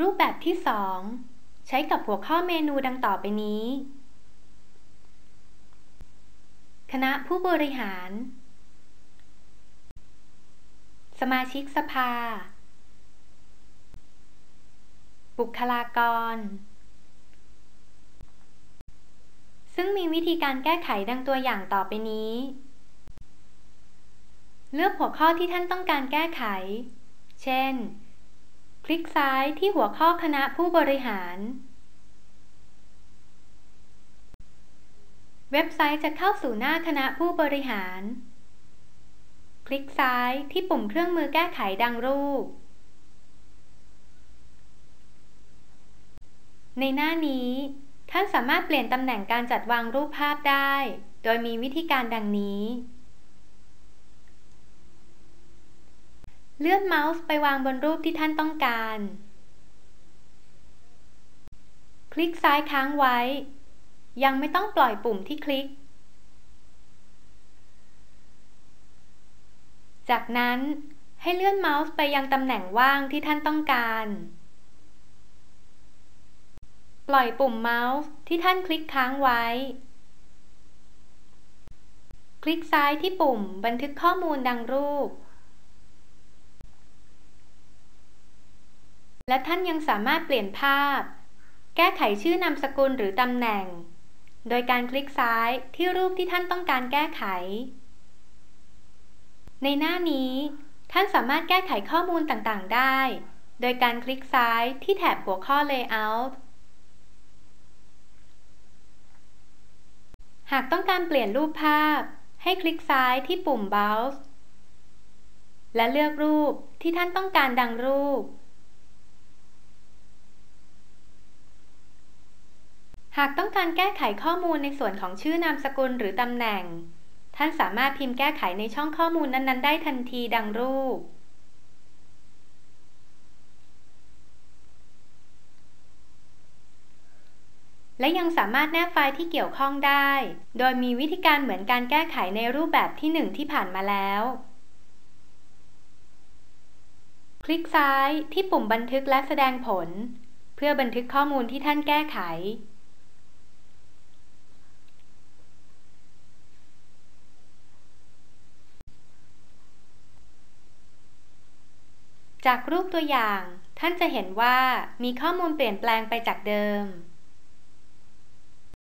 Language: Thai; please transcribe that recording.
รูปแบบที่ 2 ใช้กับหัวข้อเมนูดังต่อไปนี้ คณะผู้บริหาร สมาชิกสภา บุคลากร ซึ่งมีวิธีการแก้ไขดังตัวอย่างต่อไปนี้ เลือกหัวข้อที่ท่านต้องการแก้ไข เช่น ลิกซ้ายที่หัวข้อคณะผู้บริหาร เว็บไซต์จะเข้าสู่หน้าคณะผู้บริหาร คลิกซ้ายที่ปุ่มเครื่องมือแก้ไขดังรูป ในหน้านี้ ท่านสามารถเปลี่ยนตำแหน่งการจัดวางรูปภาพได้ โดยมีวิธีการดังนี้ เลื่อนเมาส์ไปวางบนรูปที่ท่านต้องการ คลิกซ้ายค้างไว้ ยังไม่ต้องปล่อยปุ่มที่คลิก จากนั้นให้เลื่อนเมาส์ไปยังตำแหน่งว่างที่ท่านต้องการ ปล่อยปุ่มเมาส์ที่ท่านคลิกค้างไว้ คลิกซ้ายที่ปุ่มบันทึกข้อมูลดังรูป และท่านยังสามารถเปลี่ยนภาพ แก้ไขชื่อนามสกุลหรือตำแหน่ง โดยการคลิกซ้ายที่รูปที่ท่านต้องการแก้ไข ในหน้านี้ ท่านสามารถแก้ไขข้อมูลต่างๆ ได้ โดยการคลิกซ้ายที่แถบหัวข้อ Layout หากต้องการเปลี่ยนรูปภาพ ให้คลิกซ้ายที่ปุ่ม Browse และเลือกรูปที่ท่านต้องการดังรูป หากต้องการแก้ไขข้อมูลในส่วนของชื่อนามสกุลหรือตำแหน่ง ท่านสามารถพิมพ์แก้ไขในช่องข้อมูลนั้น ๆ ได้ทันทีดังรูป และยังสามารถแนบไฟล์ที่เกี่ยวข้องได้ โดยมีวิธีการเหมือนการแก้ไขในรูปแบบที่ 1 ที่ผ่านมาแล้ว คลิกซ้ายที่ปุ่มบันทึกและแสดงผล เพื่อบันทึกข้อมูลที่ท่านแก้ไข จากรูปตัวอย่าง ท่านจะเห็นว่ามีข้อมูลเปลี่ยนแปลงไปจากเดิม